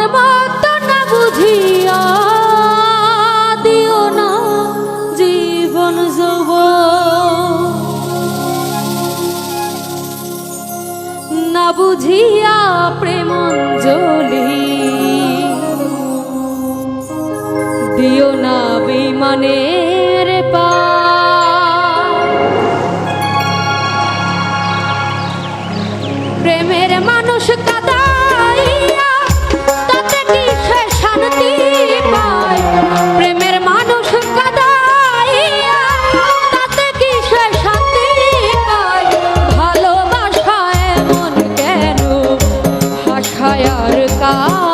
আমার মত না বুঝিয়া দিও না জীবন যুব না বুঝিয়া 高